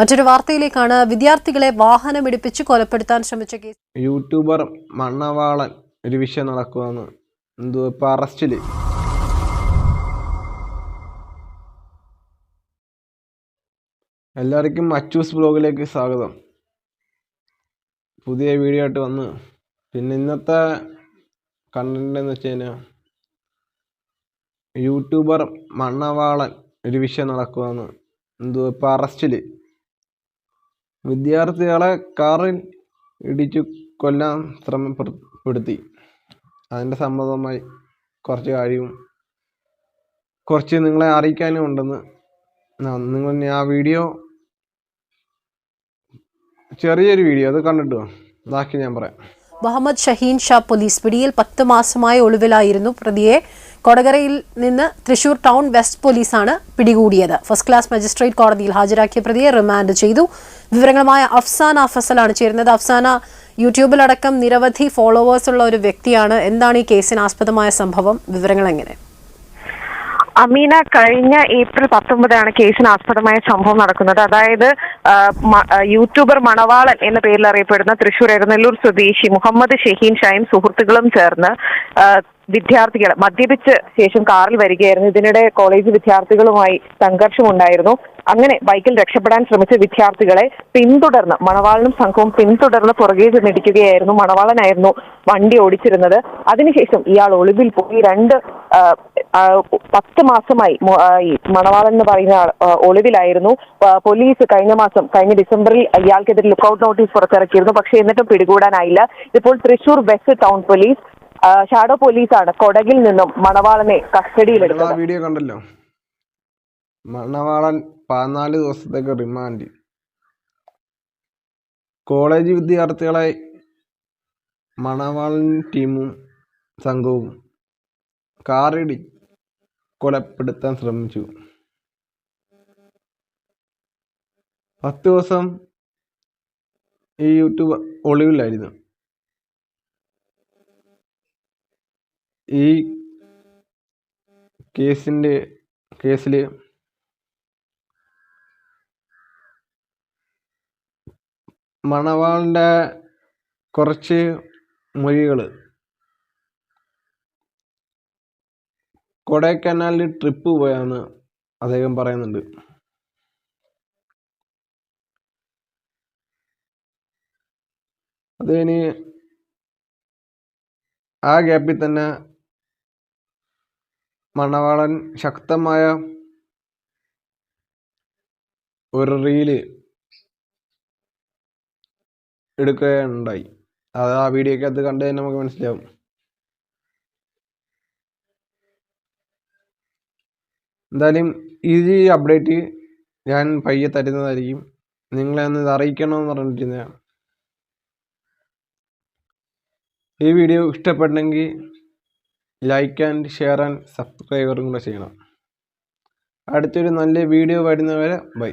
മറ്റൊരു വാർത്തയിലേക്കാണ് വിദ്യാർത്ഥികളെ വാഹനമിടിപ്പിച്ച് കൊലപ്പെടുത്താൻ ശ്രമിച്ച കേസ്. യൂട്യൂബർ മണ്ണവാളൻ ഒരു വിഷയം നടക്കുവാന്ന് എന്തോ ഇപ്പം അറസ്റ്റിൽ എല്ലാവർക്കും അച്ചൂസ് ബ്ലോഗിലേക്ക് സ്വാഗതം. പുതിയ വീഡിയോ ആയിട്ട് വന്ന്. പിന്നെ ഇന്നത്തെ കണ്ടന്റ് എന്ന് വെച്ച് കഴിഞ്ഞാൽ യൂട്യൂബർ മണ്ണവാളൻ ഒരു വിഷയം നടക്കുവാന്ന് എന്തോ ഇപ്പം അറസ്റ്റിൽ വിദ്യാർത്ഥികളെ കാറിൽ ഇടിച്ചു കൊല്ലാൻ ശ്രമപ്പെടുത്തി അതിന്റെ സംബന്ധമായി കുറച്ച് കാര്യവും കുറച്ച് നിങ്ങളെ അറിയിക്കാനും ഉണ്ടെന്ന് നിങ്ങൾ ആ വീഡിയോ ചെറിയൊരു വീഡിയോ അത് കണ്ടിട്ട്. ബാക്കി ഞാൻ പറയാം മുഹമ്മദ് ഷഹീൻ ഷാ പോലീസ് പിടിയിൽ പത്ത് മാസമായ ഒളിവിലായിരുന്നു പ്രതിയെ. കൊടകരയിൽ നിന്ന് തൃശൂർ ടൗൺ വെസ്റ്റ് പോലീസാണ് പിടികൂടിയത്. ഫസ്റ്റ് ക്ലാസ് മജിസ്ട്രേറ്റ് കോടതിയിൽ ഹാജരാക്കിയ പ്രതിയെ റിമാൻഡ് ചെയ്തു. വിവരങ്ങളുമായ അഫ്സാന ഫസലാണ് ചേരുന്നത്. അഫ്സാന യൂട്യൂബിലടക്കം നിരവധി ഫോളോവേഴ്സ് ഉള്ള ഒരു വ്യക്തിയാണ്. എന്താണ് ഈ കേസിന് ആസ്പദമായ സംഭവം? വിവരങ്ങൾ എങ്ങനെ അമീന കഴിഞ്ഞ ഏപ്രിൽ പത്തൊമ്പതാണ് കേസിന് ആസ്പദമായ സംഭവം നടക്കുന്നത്. അതായത് യൂട്യൂബർ മണവാളൻ എന്ന പേരിൽ അറിയപ്പെടുന്ന തൃശൂർ എരനെല്ലൂർ സ്വദേശി മുഹമ്മദ് ഷഹീൻ ഷായും സുഹൃത്തുക്കളും ചേർന്ന് വിദ്യാർത്ഥികൾ മദ്യപിച്ച് ശേഷം കാറിൽ വരികയായിരുന്നു. ഇതിനിടെ കോളേജ് വിദ്യാർത്ഥികളുമായി സംഘർഷമുണ്ടായിരുന്നു. അങ്ങനെ ബൈക്കിൽ രക്ഷപ്പെടാൻ ശ്രമിച്ച വിദ്യാർത്ഥികളെ പിന്തുടർന്ന് മണവാളനും സംഘവും പിന്തുടർന്ന് പുറകെ ചെന്നിടിക്കുകയായിരുന്നു മണവാളനായിരുന്നു വണ്ടി ഓടിച്ചിരുന്നത്. അതിനുശേഷം ഇയാൾ ഒളിവിൽ പോയി രണ്ട് പത്ത് മാസമായി ഈ മണവാളൻ എന്ന് പറയുന്ന ആൾ ഒളിവിലായിരുന്നു. പോലീസ് കഴിഞ്ഞ മാസം കഴിഞ്ഞ ഡിസംബറിൽ ഇയാൾക്കെതിരെ ലുക്കൌട്ട് നോട്ടീസ് പുറത്തിറക്കിയിരുന്നു. പക്ഷേ എന്നിട്ടും പിടികൂടാനായില്ല. ഇപ്പോൾ Thrissur west town police shadow പോലീസാണ് കൊടകിൽ നിന്നും മണവാളനെ കസ്റ്റഡിയിലെടുത്തത്. വീഡിയോ കണ്ടല്ലോ. മണവാളൻ പതിനാല് ദിവസത്തേക്ക് റിമാൻഡ് കോളേജ് വിദ്യാർത്ഥികളെ മണവാളൻ ടീമും സംഘവും കാറിടി കൊലപ്പെടുത്താൻ ശ്രമിച്ചു. പത്ത് ദിവസം ഈ യൂട്യൂബ് ഒളിവിലായിരുന്നു. ഈ കേസിന്റെ കേസിൽ മണവാളിന്റെ കുറച്ച് മൊഴികൾ കൊടൈക്കനാലിൽ ട്രിപ്പ് പോയാന്ന് അദ്ദേഹം പറയുന്നുണ്ട്. അതിന് ആ ഗ്യാപ്പിൽ തന്നെ മണവാളൻ ശക്തമായ ഒരു റീൽ എടുക്കുകയുണ്ടായി. അത് ആ വീഡിയോക്കകത്ത് കണ്ടു തന്നെ നമുക്ക് മനസ്സിലാവും. എന്തായാലും ഈ അപ്ഡേറ്റ് ഞാൻ പയ്യെ തരുന്നതായിരിക്കും. നിങ്ങളെ ഒന്ന് ഇത് അറിയിക്കണമെന്ന് പറഞ്ഞിരിക്കുന്നതാണ് ഈ വീഡിയോ ഇഷ്ടപ്പെട്ടെങ്കിൽ ലൈക്ക് ആൻഡ് ഷെയർ ആൻഡ് സബ്സ്ക്രൈബറും കൂടെ ചെയ്യണം. അടുത്തൊരു നല്ല വീഡിയോ വരുന്നവരെ ബൈ